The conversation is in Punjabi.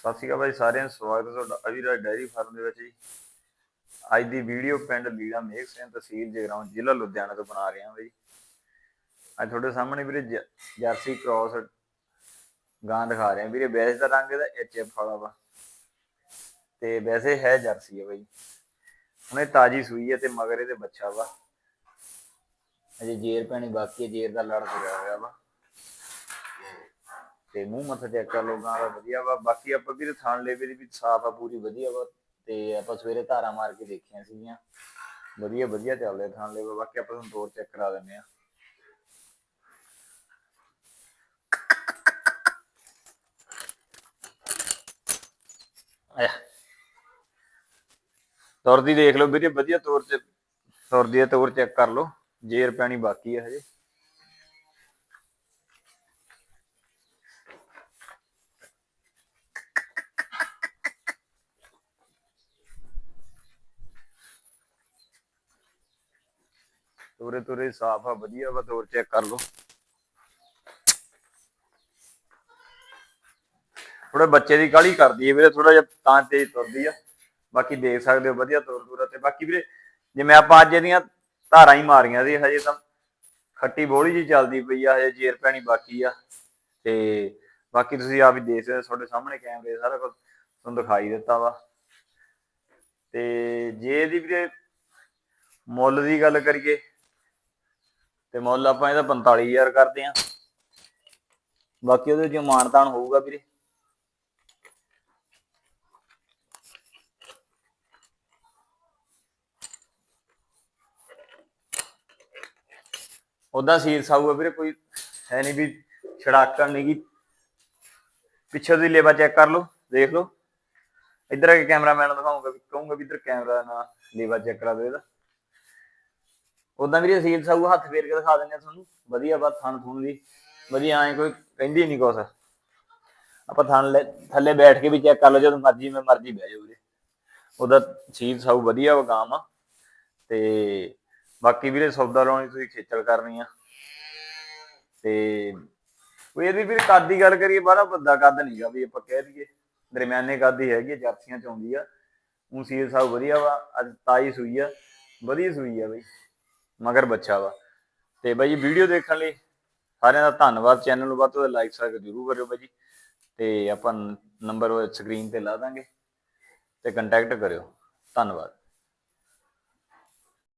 ਸਤਿ ਸ਼੍ਰੀ ਅਕਾਲ ਬਾਈ, ਸਾਰਿਆਂ ਨੂੰ ਸਵਾਗਤ ਹੈ ਤੁਹਾਡਾ ਅਵੀਰਾਜ ਡੈਰੀ ਫਾਰਮ ਦੇ ਵਿੱਚ ਜੀ। ਅੱਜ ਦੀ ਵੀਡੀਓ ਪਿੰਡ ਲੀਲਾ ਮੇਘ ਸਿੰਘ ਤਹਿਸੀਲ ਜਗਰਾਉਂ, ਜ਼ਿਲ੍ਹਾ ਲੁਧਿਆਣਾ ਤੋਂ ਬਣਾ ਰਹੇ ਹਾਂ ਬਾਈ। ਅੱਜ ਤੁਹਾਡੇ ਸਾਹਮਣੇ ਵੀਰੇ ਜਰਸੀ ਕ੍ਰਾਸ ਗਾਂ ਦਿਖਾ ਰਹੇ ਹਾਂ ਵੀਰੇ, ਵੈਸੇ ਦਾ ਰੰਗ ਇਹਦਾ ਐਚਐਫ ਵਾਲਾ ਵਾ। ਤੇ ਵੈਸੇ ਹੈ ਜਰਸੀ ਹੈ ਬਾਈ। ਹੁਣ ਇਹ ਤਾਜੀ ਸੂਈ ਹੈ ਤੇ ਮਗਰ ਇਹਦੇ ਬੱਚਾ ਵਾ। ਅਜੇ ਜੇਰ ਪੈਣੀ ਬਾਕੀ ਹੈ ਜੇਰ ਦਾ ਲੜ ਤੁਰਿਆ ਹੋਇਆ ਵਾ। ਤੇ ਮੂੰਹ ਮੱਥਾ ਚੈੱਕ ਕਰ ਲਓ ਗਾਂ ਦਾ ਵਧੀਆ ਵਾ। ਬਾਕੀ ਆਪਾਂ ਵੀ ਥਾਣ ਲੇਵੇ ਦੀ ਵੀ ਸਾਫ਼ ਆ, ਪੂਰੀ ਵਧੀਆ ਵਾ। ਤੇ ਆਪਾਂ ਸਵੇਰੇ ਧਾਰਾ ਮਾਰ ਕੇ ਦੇਖੀਆਂ ਸੀਗੀਆਂ। ਵਧੀਆ ਵਧੀਆ ਚੱਲਦੇ ਥਾਣ ਲੇਵੇ। ਬਾਕੀ ਆਪਾਂ ਤੁਹਾਨੂੰ ਤੋਰ ਚੈੱਕ ਕਰਾ ਦਿੰਨੇ ਆ। ਆਇਆ। ਤੁਰਦੀ ਦੇਖ ਲਓ ਵੀਰੇ, ਵਧੀਆ ਤੋਰ ਚ ਤੁਰਦੀ ਹੈ ਤੋਰ ਚੈੱਕ ਕਰ ਲਓ। ਜੇਰ ਪੈਣੀ ਬਾਕੀ ਹੈ ਹਜੇ। ਤੋਰੇ ਤੋਰੇ ਸਾਫ਼ ਆ ਵਧੀਆ ਵਾ ਤੋਰ ਚੈੱਕ ਕਰ ਲਓ। ਥੋੜਾ ਬੱਚੇ ਦੀ ਕਾਲੀ ਕਰਦੀ ਹੈ ਵੀਰੇ ਥੋੜਾ ਜਿਹਾ ਤਾਂ ਤੇਜ਼ ਤੁਰਦੀ ਆ। ਬਾਕੀ ਦੇਖ ਸਕਦੇ ਹੋ ਵਧੀਆ ਤੁਰ ਤੁਰ ਤੇ। ਬਾਕੀ ਵੀਰੇ ਜਿਵੇਂ ਆਪਾਂ ਅੱਜ ਇਹਦੀਆਂ ਧਾਰਾਂ ਹੀ ਮਾਰੀਆਂ ਸੀ ਹਜੇ ਤਾਂ ਖੱਟੀ ਬੋਲੀ ਜੀ ਚੱਲਦੀ ਪਈ ਆ ਹਜੇ ਜੇਰ ਪੈਣੀ ਬਾਕੀ ਆ। ਤੇ ਬਾਕੀ ਤੁਸੀਂ ਆਪ ਹੀ ਦੇਖ ਸਕਦੇ ਹੋ, ਤੁਹਾਡੇ ਸਾਹਮਣੇ ਕੈਮਰੇ ਸਾਰਾ ਕੁਝ ਤੁਹਾਨੂੰ ਦਿਖਾਈ ਦਿੱਤਾ ਵਾ। ਤੇ ਜੇ ਇਹਦੀ ਵੀਰੇ ਮੁੱਲ ਦੀ ਗੱਲ ਕਰੀਏ ਤੇ ਮੁੱਲ ਆਪਾਂ ਇਹਦਾ 45000 ਕਰਦੇ ਆ ਬਾਕੀ ਉਹਦੇ ਵਿੱਚ ਮਾਨਤਾਨ ਹੋਊਗਾ ਵੀਰੇ। ਉਦਾਂ ਸੀਰ ਸਾਊਗਾ ਵੀਰੇ, ਕੋਈ ਹੈ ਨਹੀਂ ਵੀ ਛੜਾਕਣ ਨਹੀਂ ਗੀ। ਪਿੱਛੇ ਦੀ ਲੇਵਾ ਚੈੱਕ ਕਰ ਲਓ, ਦੇਖ ਲਓ। ਇੱਧਰ ਆ ਕੇ ਕੈਮਰਾਮੈਨ ਨੂੰ ਦਿਖਾਉਂਗਾ ਵੀ, ਕਹੂੰਗਾ ਵੀ ਇੱਧਰ ਕੈਮਰਾ ਨਾ ਲੇਵਾ ਚੈੱਕ ਕਰਾ ਦਿਓ ਇਹਦਾ। ਉਦਾਂ ਵੀਰੇ ਸੀਲ ਸਾਊ ਹੱਥ ਫੇਰ ਕੇ ਦਿਖਾ ਦਿੰਦੇ ਆ ਤੁਹਾਨੂੰ। ਵਧੀਆ ਬਾ ਥਣ ਥੁਣ ਦੀ ਵਧੀਆ ਐ ਕੋਈ ਕਹਿੰਦੀ ਨਹੀਂ ਕੁਛ। ਆਪਾਂ ਥਣ ਥੱਲੇ ਬੈਠ ਕੇ ਵੀ ਚੈੱਕ ਕਰ ਲਓ ਜਦੋਂ ਮਰਜ਼ੀ ਮੈਂ ਮਰਜ਼ੀ ਬਹਿ ਜਾਓ ਵੀਰੇ। ਉਹਦਾ ਸੀਲ ਸਾਊ ਵਧੀਆ ਵਾ ਆ। ਤੇ ਬਾਕੀ ਵੀਰੇ ਸੌਦਾ ਲਾਉਣੀ ਤੁਸੀਂ ਖੇਚਲ ਕਰਨੀ ਆ। ਤੇ ਕੋਈ ਇਹਦੀ ਵੀਰੇ ਕੱਦ ਦੀ ਗੱਲ ਕਰੀਏ ਬੜਾ ਵੱਡਾ ਕੱਦ ਨਹੀਂਗਾ ਵੀ ਆਪਾਂ ਕਹਿ ਦਈਏ। ਦਰਮਿਆਨੇ ਕੱਦ ਹੀ ਹੈਗੀ ਆ, ਜਰਸੀਆਂ ਚ ਆਉਂਦੀ ਆ। ਉਹ ਸੀਲ ਸਾਊ ਵਧੀਆ ਵਾ ਅੱਜ ਤਾਈ ਸੂਈ ਆ। ਵਧੀਆ ਸੂਈ ਆ ਬਈ। ਮਗਰ ਬੱਚਾ ਵਾ। ਤੇ ਬਾਈ ਜੀ ਵੀਡੀਓ ਦੇਖਣ ਲਈ ਸਾਰਿਆਂ ਦਾ ਧੰਨਵਾਦ। ਚੈਨਲ ਨੂੰ ਵੱਧ ਤੋਂ ਵੱਧ ਲਾਈਕ ਸਬਸਕ੍ਰਾਈਬ ਜ਼ਰੂਰ ਕਰਿਓ ਬਾਈ ਜੀ। ਤੇ ਆਪਾਂ ਨੰਬਰ ਸਕਰੀਨ ਤੇ ਲਾ ਦਾਂਗੇ ਤੇ ਕੰਟੈਕਟ ਕਰਿਓ। ਧੰਨਵਾਦ।